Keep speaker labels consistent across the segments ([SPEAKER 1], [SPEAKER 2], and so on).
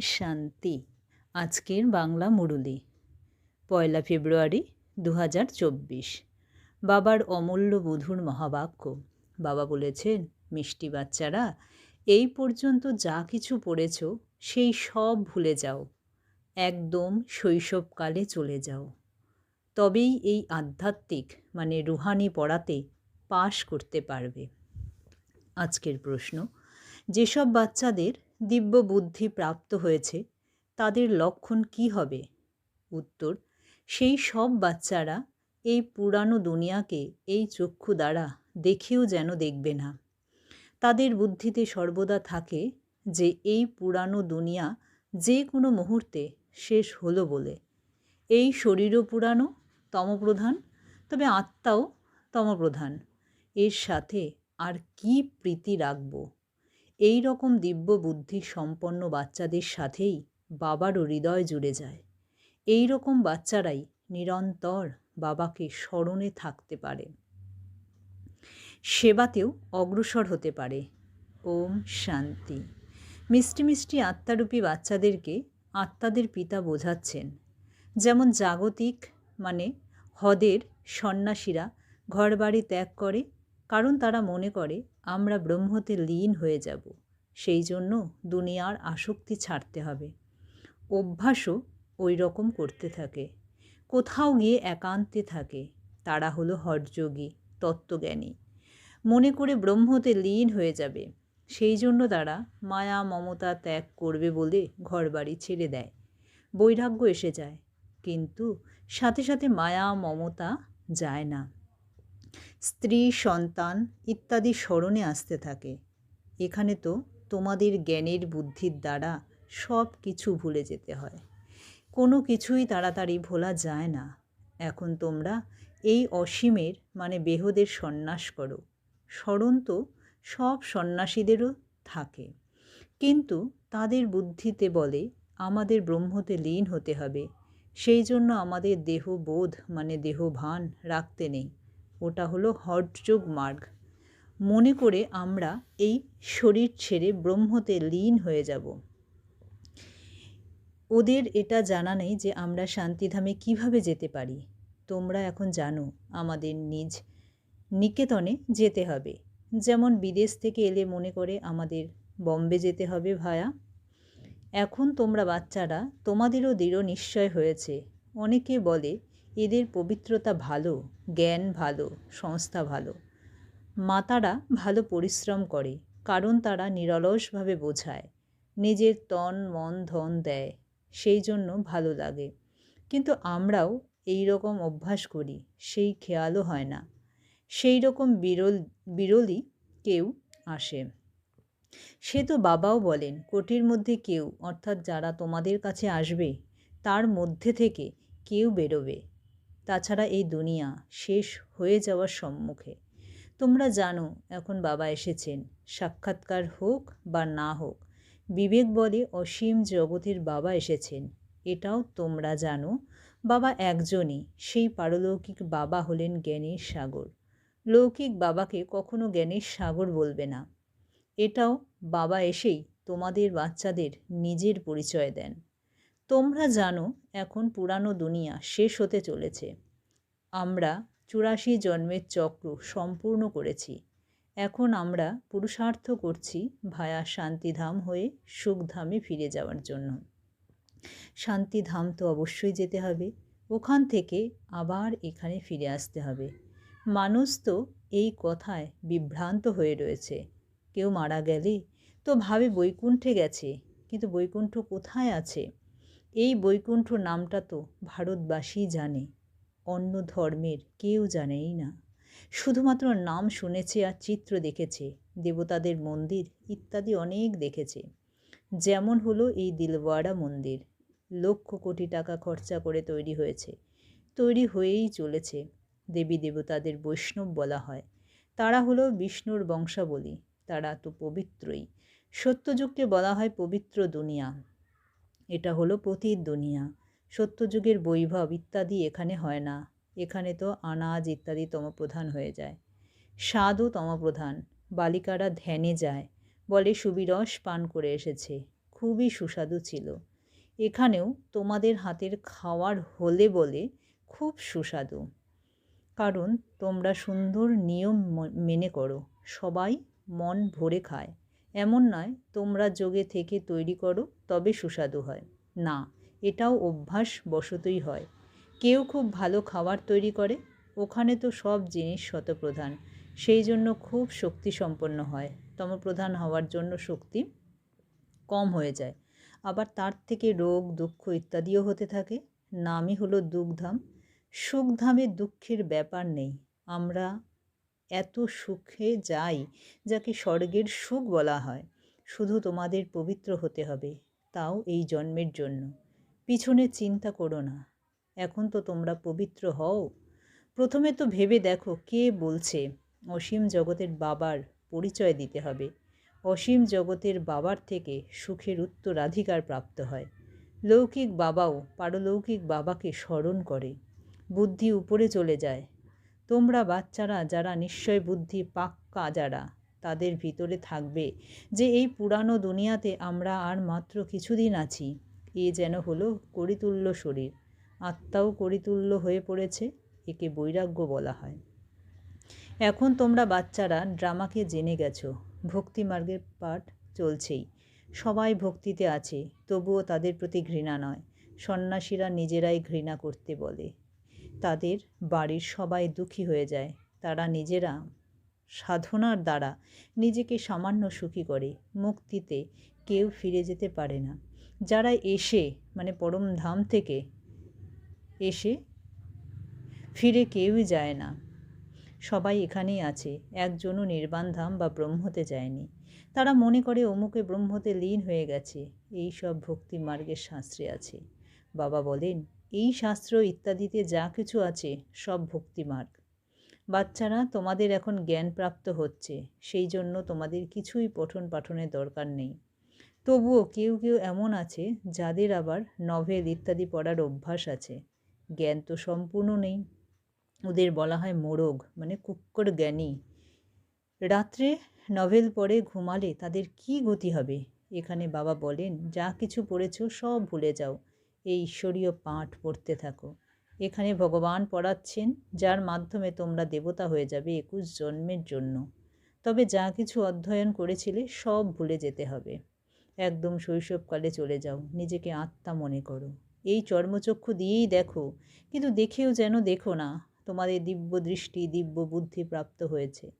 [SPEAKER 1] শান্তি। আজকের বাংলা মুরুলি। পয়লা ফেব্রুয়ারি দু হাজার চব্বিশ। বাবার অমূল্য বধুর মহাবাক্য। বাবা বলেছেন, মিষ্টি বাচ্চারা, এই পর্যন্ত যা কিছু পড়েছ, সেই সব ভুলে যাও। একদম শৈশবকালে চলে যাও। তবেই এই আধ্যাত্মিক মানে রুহানি পড়াতে পাশ করতে পারবে। আজকের প্রশ্ন, যেসব বাচ্চাদের দিব্য বুদ্ধি প্রাপ্ত হয়েছে, তাদের লক্ষণ কি হবে? উত্তর, সেই সব বাচ্চারা এই পুরানো দুনিয়াকে, এই চক্ষু দ্বারা দেখেও যেন দেখবে না। তাদের বুদ্ধিতে সর্বদা থাকে যে এই পুরানো দুনিয়া যে কোনো মুহূর্তে শেষ হলো বলে। এই শরীরও পুরানো, তমপ্রধান, তবে আত্মাও তমপ্রধান। এর সাথে আর কি প্রীতি রাখব? এই রকম দিব্য বুদ্ধি সম্পন্ন বাচ্চাদের সাথেই বাবারও হৃদয় জুড়ে যায়। এই রকম বাচ্চারাই নিরন্তর বাবাকে স্মরণে থাকতে পারে। সেবাতেও অগ্রসর হতে পারে। ওম শান্তি। মিষ্টি মিষ্টি আত্মারূপী বাচ্চাদেরকে আত্মাদের পিতা বোঝাচ্ছেন। যেমন জাগতিক মানে হদের সন্ন্যাসীরা ঘরবাড়ি ত্যাগ করে, কারণ তারা মনে করে আমরা ব্রহ্মতে লীন হয়ে যাব, সেই জন্য দুনিয়ার আসক্তি ছাড়তে হবে। অভ্যাসও ওই রকম করতে থাকে। কোথাও গিয়ে একান্তে থাকে। তারা হলো হঠযোগী তত্ত্বজ্ঞানী। মনে করে ব্রহ্মতে লীন হয়ে যাবে, সেই জন্য তারা মায়া, মমতা ত্যাগ করবে বলে ঘরবাড়ি ছেড়ে দেয়। বৈরাগ্য এসে যায়, কিন্তু সাথে সাথে মায়া, মমতা যায় না। স্ত্রী, সন্তান ইত্যাদি স্মরণে আসতে থাকে। এখানে তো তোমাদের জ্ঞানের বুদ্ধির দ্বারা সব কিছু ভুলে যেতে হয়। কোনো কিছুই তাড়াতাড়ি ভোলা যায় না। এখন তোমরা এই অসীমের মানে বেহদের সন্ন্যাস করো। স্মরণ তো সব সন্ন্যাসীদেরও থাকে। কিন্তু তাদের বুদ্ধিতে বলে আমাদের ব্রহ্মতে লীন হতে হবে। সেই জন্য আমাদের দেহ বোধ মানে দেহ ভান রাখতে নেই। ওটা হলো হঠযোগ মার্গ। মনে করে আমরা এই শরীর ছেড়ে ব্রহ্মতে লীন হয়ে যাব। ওদের এটা জানা নেই যে আমরা শান্তিধামে কীভাবে যেতে পারি। তোমরা এখন জানো আমাদের নিজ নিকেতনে যেতে হবে। যেমন বিদেশ থেকে এলে মনে করে আমাদের বম্বে যেতে হবে ভায়া। এখন তোমরা বাচ্চারা, তোমাদেরও দৃঢ় নিশ্চয় হয়েছে। অনেকে বলে এদের পবিত্রতা ভালো, জ্ঞান ভালো, সংস্থা ভালো। মাতারা ভালো পরিশ্রম করে, কারণ তারা নিরলসভাবে বোঝায়, নিজের তন, মন, ধন দেয়, সেই জন্য ভালো লাগে। কিন্তু আমরাও এই রকম অভ্যাস করি, সেই খেয়ালও হয় না। সেই রকম বিরল, বিরলই কেউ আসে। সে তো বাবাও বলেন, কোটির মধ্যে কেউ, অর্থাৎ যারা তোমাদের কাছে আসবে, তার মধ্যে থেকে কেউ বেরোবে। তাছাড়া এই দুনিয়া শেষ হয়ে যাওয়ার সম্মুখে। তোমরা জানো, এখন বাবা এসেছেন। সাক্ষাৎকার হোক বা না হোক, বিবেক বলে অসীম জগতের বাবা এসেছেন। এটাও তোমরা জানো, বাবা একজনই, সেই পারলৌকিক বাবা হলেন জ্ঞানের সাগর। লৌকিক বাবাকে কখনো জ্ঞানের সাগর বলবে না। এটাও বাবা এসেই তোমাদের বাচ্চাদের নিজের পরিচয় দেন। তোমরা জানো, এখন পুরানো দুনিয়া শেষ হতে চলেছে। আমরা চুরাশি জন্মের চক্র সম্পূর্ণ করেছি। এখন আমরা পুরুষার্থ করছি ভায়া শান্তিধাম হয়ে সুখধামে ফিরে যাওয়ার জন্য। শান্তিধাম তো অবশ্যই যেতে হবে। ওখান থেকে আবার এখানে ফিরে আসতে হবে। মানুষ তো এই কথায় বিভ্রান্ত হয়ে রয়েছে। কেউ মারা গেলে তো ভাবে বৈকুণ্ঠে গেছে, কিন্তু বৈকুণ্ঠ কোথায় আছে? এই বৈকুণ্ঠ নামটা তো ভারতবাসী জানে, অন্য ধর্মের কেউ জানেই না। শুধুমাত্র নাম শুনেছে আর চিত্র দেখেছে, দেবতাদের মন্দির ইত্যাদি অনেক দেখেছে। যেমন হলো এই দিলওয়াড়া মন্দির, লক্ষ কোটি টাকা খরচা করে তৈরি হয়েছে। তৈরি হয়েই চলেছে, দেবী দেবতাদের বৈষ্ণব বলা হয়। তারা হলো বিষ্ণুর বংশাবলী, তারা তো পবিত্রই। সত্যযুগকে বলা হয় পবিত্র দুনিয়া। এটা হলো পতির দুনিয়া। সত্যযুগের বৈভব ইত্যাদি এখানে হয় না। এখানে তো আনাজ ইত্যাদি তমপ্রধান হয়ে যায়। স্বাদও তমপ্রধান। বালিকারা ধ্যানে যায়। বলে সুবিরস পান করে এসেছে। খুবই সুস্বাদু ছিল। এখানেও তোমাদের হাতের খাওয়ার হলে বলে খুব সুস্বাদু। কারণ তোমরা সুন্দর নিয়ম মেনে করো। সবাই মন ভরে খায়। এমন নয়, তোমরা যোগে থেকে তৈরি করো, তবে সুস্বাদু হয়। না, এটাও অভ্যাস বশতই হয়। কেউ খুব ভালো খাবার তৈরি করে, ওখানে তো সব জিনিস শতপ্রধান সেই জন্য খুব শক্তি সম্পন্ন হয়। তমপ্রধান হওয়ার জন্য শক্তি কম হয়ে যায়। আবার তার থেকে রোগ, দুঃখ ইত্যাদিও হতে থাকে। নামই হলো দুঃখধাম সুখধামে দুঃখের ব্যাপার নেই। আমরা এত সুখে যাই যাকে স্বর্গের সুখ বলা হয়। শুধু তোমাদের পবিত্র হতে হবে, তাও এই জন্মের জন্য। পিছনে চিন্তা করো না, এখন তো তোমরা পবিত্র হও। প্রথমে তো ভেবে দেখো কে বলছে, অসীম জগতের বাবার পরিচয় দিতে হবে। অসীম জগতের বাবার থেকে সুখের উত্তরাধিকার প্রাপ্ত হয়। লৌকিক বাবাও পারলৌকিক বাবাকে স্মরণ করে। বুদ্ধি উপরে চলে যায় তোমরা বাচ্চারা যারা নিশ্চয় বুদ্ধি পাক্কা যারা, তাদের ভিতরে থাকবে যে এই পুরানো দুনিয়াতে আমরা আর মাত্র কিছুদিন আছি। এ যেন হলো করিতুল্য শরীর। আত্মাও করিতুল্য হয়ে পড়েছে, একে বৈরাগ্য বলা হয়। এখন তোমরা বাচ্চারা ড্রামাকে জেনে গেছো। ভক্তিমার্গের পাঠ চলছেই। সবাই ভক্তিতে আছে, তবুও তাদের প্রতি ঘৃণা নয়। সন্ন্যাসীরা নিজেরাই ঘৃণা করতে বলে। তাদের বাড়ির সবাই দুঃখী হয়ে যায়। তারা নিজেরা সাধনার দ্বারা নিজেকে সামান্য সুখী করে, মুক্তিতে কেউ ফিরে যেতে পারে না। যারা এসে মানে পরম ধাম থেকে এসে ফিরে কেউই যায় না। সবাই এখানেই আছে, একজনও নির্বাণ ধাম বা ব্রহ্মতে যায়নি। তারা মনে করে অমুকে ব্রহ্মতে লীন হয়ে গেছে। এই সব ভক্তি মার্গের শাস্ত্রে আছে। বাবা বলেন এই শাস্ত্র ইত্যাদিতে যা কিছু আছে, সব ভক্তিমার্গ। বাচ্চারা, তোমাদের এখন জ্ঞান প্রাপ্ত হচ্ছে, সেই জন্য তোমাদের কিছুই পঠন পাঠনের দরকার নেই। তবুও কেউ কেউ এমন আছে, যাদের আবার নভেল ইত্যাদি পড়ার অভ্যাস আছে। জ্ঞান তো সম্পূর্ণ নেই। ওদের বলা হয় মোরগ মানে কুক্কর জ্ঞানী। রাত্রে নভেল পড়ে ঘুমালে তাদের কি গতি হবে? এখানে বাবা বলেন, যা কিছু পড়েছ সব ভুলে যাও। এই ঈশ্বরীয় পাঠ পড়তে থাকো। এখানে ভগবান পড়াচ্ছেন, যার মাধ্যমে তোমরা দেবতা হয়ে যাবে একুশ জন্মের জন্য। তবে যা কিছু অধ্যয়ন করেছিলে, সব ভুলে যেতে হবে। একদম শৈশবকালে চলে যাও, নিজেকে আত্মা মনে করো। এই চর্মচক্ষু দিয়েই দেখো, কিন্তু দেখেও যেন দেখো না, তোমাদের দিব্য দৃষ্টি, দিব্য বুদ্ধি প্রাপ্ত হয়েছে।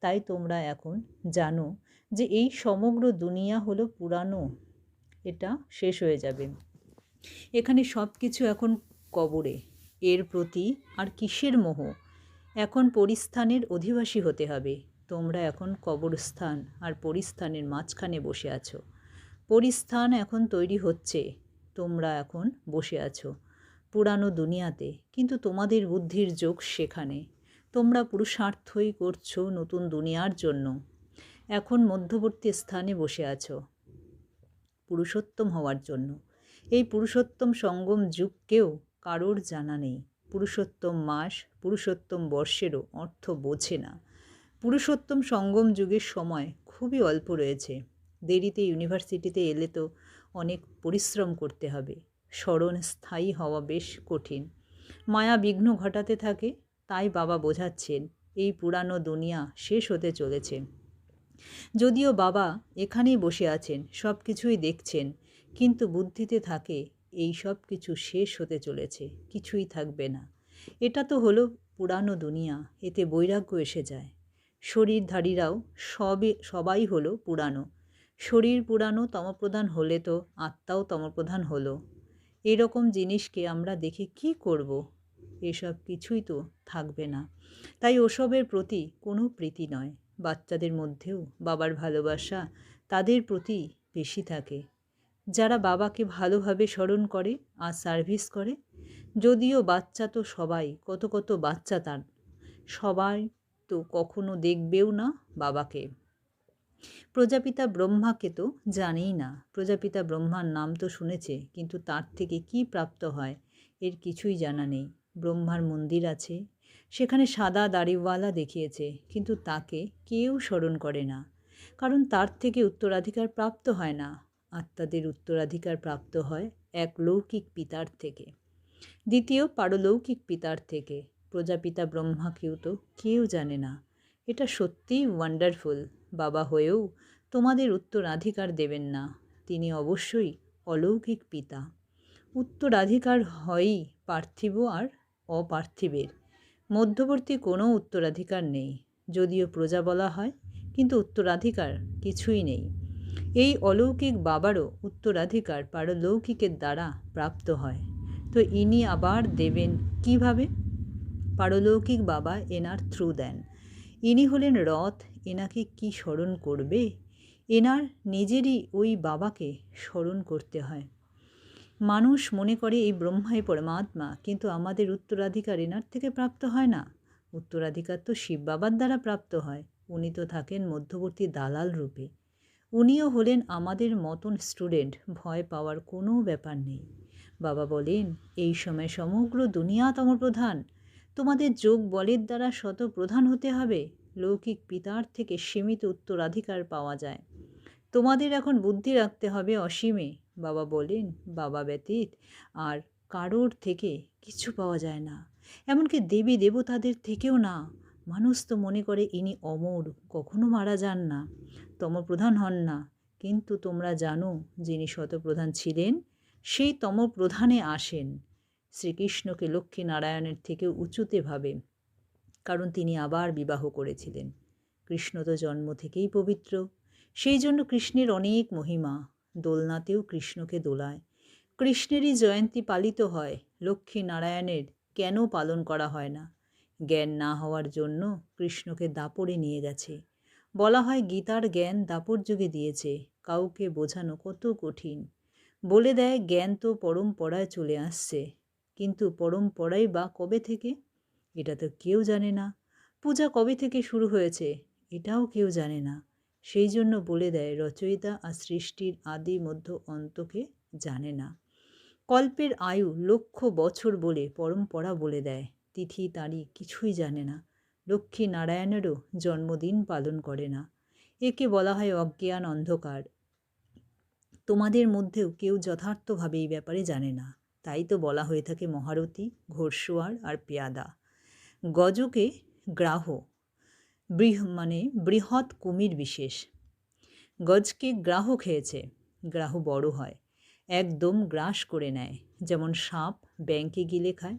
[SPEAKER 1] তাই তোমরা এখন জানো যে এই সমগ্র দুনিয়া হলো পুরানো, এটা শেষ হয়ে যাবে। এখানে সব কিছু এখন কবরে। এর প্রতি আর কিসের মোহ? এখন পরিস্থানের অধিবাসী হতে হবে। তোমরা এখন কবরস্থান আর পরিস্থানের মাঝখানে বসে আছো। পরিস্থান এখন তৈরি হচ্ছে। তোমরা এখন বসে আছো। পুরানো দুনিয়াতে, কিন্তু তোমাদের বুদ্ধির যোগ সেখানে। তোমরা পুরুষার্থই করছ নতুন দুনিয়ার জন্য। এখন মধ্যবর্তী স্থানে বসে আছো। পুরুষোত্তম হওয়ার জন্য। এই পুরুষোত্তম সঙ্গম যুগকেও কারোর জানা নেই। পুরুষোত্তম মাস, পুরুষোত্তম বর্ষেরও অর্থ বোঝে না। পুরুষোত্তম সঙ্গম যুগের সময় খুবই অল্প রয়েছে। দেরিতে ইউনিভার্সিটিতে এলে তো অনেক পরিশ্রম করতে হবে। স্মরণ স্থায়ী হওয়া বেশ কঠিন। মায়া বিঘ্ন ঘটাতে থাকে, তাই বাবা বোঝাচ্ছেন, এই পুরানো দুনিয়া শেষ হতে চলেছে। যদিও বাবা এখানেই বসে আছেন সব কিছুই দেখছেন কিন্তু বুদ্ধিতে থাকে, এই সব কিছু শেষ হতে চলেছে, কিছুই থাকবে না। এটা তো হলো পুরানো দুনিয়া, এতে বৈরাগ্য এসে যায়। শরীরধারীরাও সবে, সবাই হলো পুরানো। শরীর পুরানো তমপ্রধান হলে তো আত্মাও তমপ্রধান হলো। এরকম জিনিসকে আমরা দেখে কি করব? এসব কিছুই তো থাকবে না। তাই ওসবের প্রতি কোনো প্রীতি নয়। বাচ্চাদের মধ্যেও বাবার ভালোবাসা তাদের প্রতি বেশি থাকে। যারা বাবাকে ভালোভাবে স্মরণ করে আর সার্ভিস করে, যদিও বাচ্চা তো সবাই, কত কত বাচ্চা তার। সবাই তো কখনো দেখবেও না বাবাকে। প্রজাপিতা ব্রহ্মাকে তো জানেই না। প্রজাপিতা ব্রহ্মার নাম তো শুনেছে, কিন্তু তার থেকে কি প্রাপ্ত হয় এর কিছুই জানা নেই। ব্রহ্মার মন্দির আছে, সেখানে সাদা দাড়িওয়ালা দেখিয়েছে, কিন্তু তাকে কেউ স্মরণ করে না। কারণ তার থেকে উত্তরাধিকার প্রাপ্ত হয় না। আত্মাদের উত্তরাধিকার প্রাপ্ত হয় এক লৌকিক পিতার থেকে। দ্বিতীয়, পারলৌকিক পিতার থেকে। প্রজাপিতা ব্রহ্মাকেও তো কেউ জানে না। এটা সত্যিই ওয়ান্ডারফুল বাবা হয়েও তোমাদের উত্তরাধিকার দেবেন না। তিনি অবশ্যই অলৌকিক পিতা। উত্তরাধিকার হয়ই পার্থিব আর অপার্থিবের। মধ্যবর্তী কোনো উত্তরাধিকার নেই। যদিও প্রজা বলা হয়, কিন্তু উত্তরাধিকার কিছুই নেই। এই অলৌকিক বাবারও উত্তরাধিকার পারলৌকিকের দ্বারা প্রাপ্ত হয়। তো ইনি আবার দেবেন কীভাবে? পারলৌকিক বাবা এনার থ্রু দেন। ইনি হলেন রথ, এনাকে কি স্মরণ করবে? এনার নিজেরই ওই বাবাকে স্মরণ করতে হয়। মানুষ মনে করে এই ব্রহ্মাই পরমাত্মা, কিন্তু আমাদের উত্তরাধিকার এনার থেকে প্রাপ্ত হয় না। উত্তরাধিকার তো শিব বাবার দ্বারা প্রাপ্ত হয়। উনি তো থাকেন মধ্যবর্তী দালাল রূপে। উনিও হলেন আমাদের মতন স্টুডেন্ট, ভয় পাওয়ার কোনো ব্যাপার নেই। বাবা বলেন, এই সময় সমগ্র দুনিয়া তম প্রধান। তোমাদের যোগ বলের দ্বারা শত প্রধান হতে হবে। লৌকিক পিতার থেকে সীমিত উত্তরাধিকার পাওয়া যায়। তোমাদের এখন বুদ্ধি রাখতে হবে অসীমে। বাবা বলেন, বাবা ব্যতীত আর কারোর থেকে কিছু পাওয়া যায় না। এমনকি দেবী দেবতাদের থেকেও না। মানুষ তো মনে করে ইনি অমর, কখনো মারা যান না, তমপ্রধান হন না। কিন্তু তোমরা জানো, যিনি শতপ্রধান ছিলেন, সেই তমপ্রধানে আসেন। শ্রীকৃষ্ণকে লক্ষ্মী নারায়ণের থেকে উঁচুতে ভাবে কারণ তিনি আবার বিবাহ করেছিলেন। কৃষ্ণ তো জন্ম থেকেই পবিত্র, সেই জন্য কৃষ্ণের অনেক মহিমা, দোলনাতেও কৃষ্ণকে দোলায়। কৃষ্ণেরই জয়ন্তী পালিত হয় লক্ষ্মী নারায়ণের কেন পালন করা হয় না? জ্ঞান না হওয়ার জন্য কৃষ্ণকে দাপরে নিয়ে গেছে। বলা হয় গীতার জ্ঞান দাপর যুগে দিয়েছে, কাউকে বোঝানো কত কঠিন। বলে দেয়, জ্ঞান তো পরম্পরায় চলে আসছে, কিন্তু পরম্পরাই বা কবে থেকে? এটা তো কেউ জানে না। পূজা কবে থেকে শুরু হয়েছে? এটাও কেউ জানে না। সেই জন্য বলে দেয়, রচয়িতা আর সৃষ্টির আদি মধ্য অন্তকে জানে না। কল্পের আয়ু লক্ষ বছর বলে পরম্পরা বলে দেয়। তিথি তারিখ কিছুই জানে না। লক্ষ্মী নারায়ণেরও জন্মদিন পালন করে না। একে বলা হয় অজ্ঞান অন্ধকার। তোমাদের মধ্যেও কেউ যথার্থভাবে এই ব্যাপারে জানে না। তাই তো বলা হয়ে থাকে মহারথী, ঘোড়সোয়ার আর পেয়াদা। গজকে গ্রাহ, বৃহ মানে বৃহৎ কুমির বিশেষ। গজকে গ্রাহ খেয়েছে, গ্রাহ বড় হয়। একদম গ্রাস করে নেয়। যেমন সাপ ব্যাংকে গিলে খায়।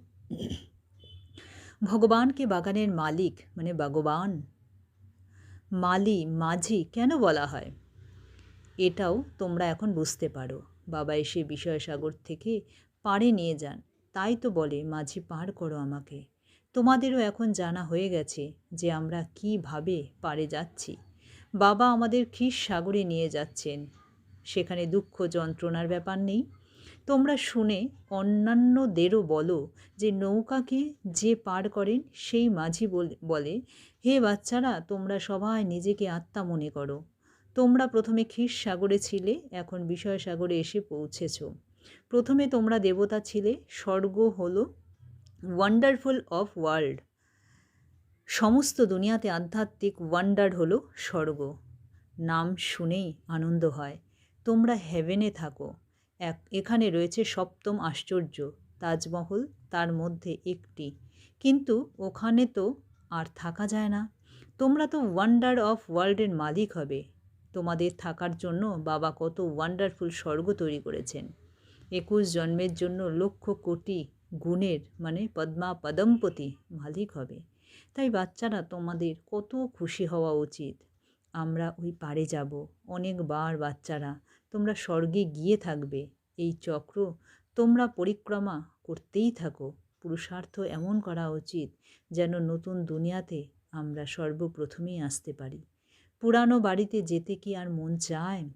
[SPEAKER 1] ভগবানকে বাগানের মালিক মানে ভগবান, মালি, মাঝি কেন বলা হয়? এটাও তোমরা এখন বুঝতে পারো। বাবা এসে বিষয়সাগর থেকে পাড়ে নিয়ে যান। তাই তো বলে, মাঝি, পার করো আমাকে। তোমাদেরও এখন জানা হয়ে গেছে যে আমরা কীভাবে পারে যাচ্ছি। বাবা আমাদের খ্রিস সাগরে নিয়ে যাচ্ছেন। সেখানে দুঃখ যন্ত্রণার ব্যাপার নেই। তোমরা শুনে অন্যান্যদেরও বলো যে নৌকাকে যে পার করেন, সেই মাঝি বলে হে বাচ্চারা, তোমরা সবাই নিজেকে আত্মা মনে করো। তোমরা প্রথমে খ্রিস সাগরে ছিলে, এখন বিষয় সাগরে এসে পৌঁছেছ। প্রথমে তোমরা দেবতা ছিলে, স্বর্গ হলো ওয়ান্ডারফুল অফ ওয়ার্ল্ড সমস্ত দুনিয়াতে আধ্যাত্মিক ওয়ান্ডার হলো স্বর্গ। নাম শুনেই আনন্দ হয়। তোমরা হেভেনে থাকো। এক, এখানে রয়েছে সপ্তম আশ্চর্য, তাজমহল তার মধ্যে একটি। কিন্তু ওখানে তো আর থাকা যায় না। তোমরা তো ওয়ান্ডার অফ ওয়ার্ল্ডের মালিক হবে। তোমাদের থাকার জন্য বাবা কত ওয়ান্ডারফুল স্বর্গ তৈরি করেছেন। একুশ জন্মের জন্য লক্ষ কোটি গুণের মানে পদ্মা পদম্পতি মালিক হবে। তাই বাচ্চারা তোমাদের কত খুশি হওয়া উচিত। আমরা ওই পারে যাব। অনেকবার বাচ্চারা তোমরা স্বর্গে গিয়ে থাকবে, এই চক্র তোমরা পরিক্রমা করতেই থাকো। পুরুষার্থ এমন করা উচিত যেন নতুন দুনিয়াতে আমরা সর্বপ্রথমেই আসতে পারি। পুরানো বাড়িতে যেতে কি আর মন চায়?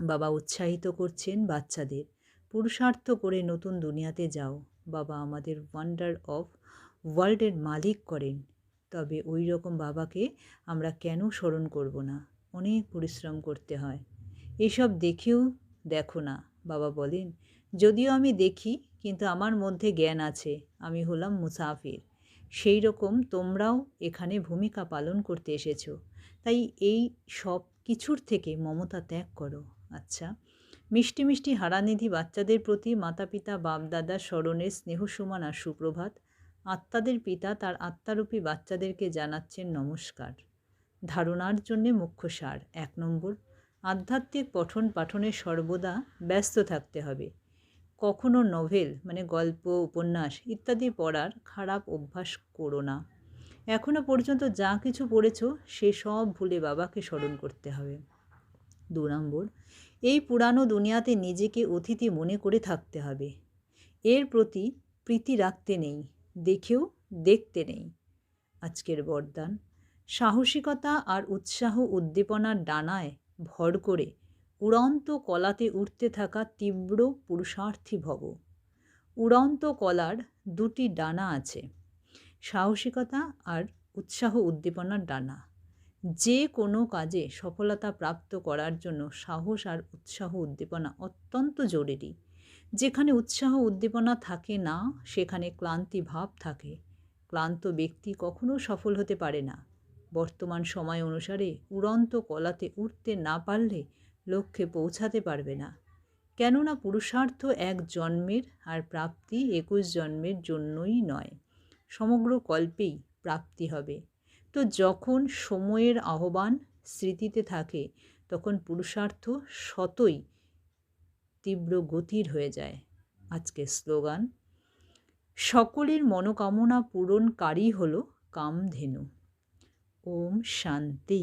[SPEAKER 1] বাবা উৎসাহিত করছেন বাচ্চাদের। পুরুষার্থ করে নতুন দুনিয়াতে যাও। বাবা আমাদের ওয়ান্ডার অফ ওয়ার্ল্ডের মালিক করেন। তবে ওই রকম বাবাকে আমরা কেন স্মরণ করব না? অনেক পরিশ্রম করতে হয়। এসব দেখেও দেখো না, বাবা বলেন। যদিও আমি দেখি, কিন্তু আমার মধ্যে জ্ঞান আছে, আমি হলাম মুসাফির। সেই রকম তোমরাও এখানে ভূমিকা পালন করতে এসেছ। তাই এই সব কিছুর থেকে মমতা ত্যাগ করো। আচ্ছা মিষ্টি মিষ্টি হারানিধি বাচ্চাদের প্রতি মাতা পিতা বাপদাদার স্মরণের স্নেহ সমান আর সুপ্রভাত। আত্মাদের পিতা তার আত্মারূপী বাচ্চাদেরকে জানাচ্ছেন নমস্কার। ধারণার জন্যে মুখ্য সার, এক নম্বর আধ্যাত্মিক পঠন পাঠনে সর্বদা ব্যস্ত থাকতে হবে। কখনো নভেল মানে গল্প, উপন্যাস ইত্যাদি পড়ার খারাপ অভ্যাস করো না। এখনও পর্যন্ত যা কিছু পড়েছ, সে সব ভুলে বাবাকে স্মরণ করতে হবে। দু নম্বর, এই পুরানো দুনিয়াতে নিজেকে অতিথি মনে করে থাকতে হবে। এর প্রতি প্রীতি রাখতে নেই, দেখেও দেখতে নেই। আজকের বরদান, সাহসিকতা আর উৎসাহ উদ্দীপনার ডানায় ভর করে উড়ন্ত কলাতে উঠতে থাকা তীব্র পুরুষার্থী ভব। উড়ন্ত কলার দুটি ডানা আছে, সাহসিকতা আর উৎসাহ উদ্দীপনার ডানা। যে কোনো কাজে সফলতা প্রাপ্ত করার জন্য সাহস আর উৎসাহ উদ্দীপনা অত্যন্ত জরুরি। যেখানে উৎসাহ উদ্দীপনা থাকে না, সেখানে ক্লান্তি ভাব থাকে। ক্লান্ত ব্যক্তি কখনো সফল হতে পারে না। বর্তমান সময় অনুসারে উড়ন্ত কলাতে উঠতে না পারলে লক্ষ্যে পৌঁছাতে পারবে না। কেননা পুরুষার্থ এক জন্মের আর প্রাপ্তি একুশ জন্মের জন্যই নয়। সমগ্র কল্পেই প্রাপ্তি হবে। তো যখন সময়ের আহ্বান স্মৃতিতে থাকে, তখন পুরুষার্থ শতই তীব্র গতির হয়ে যায়। আজকে স্লোগান, সকলের মনোকামনা পূরণকারী হল কামধেনু। ওম শান্তি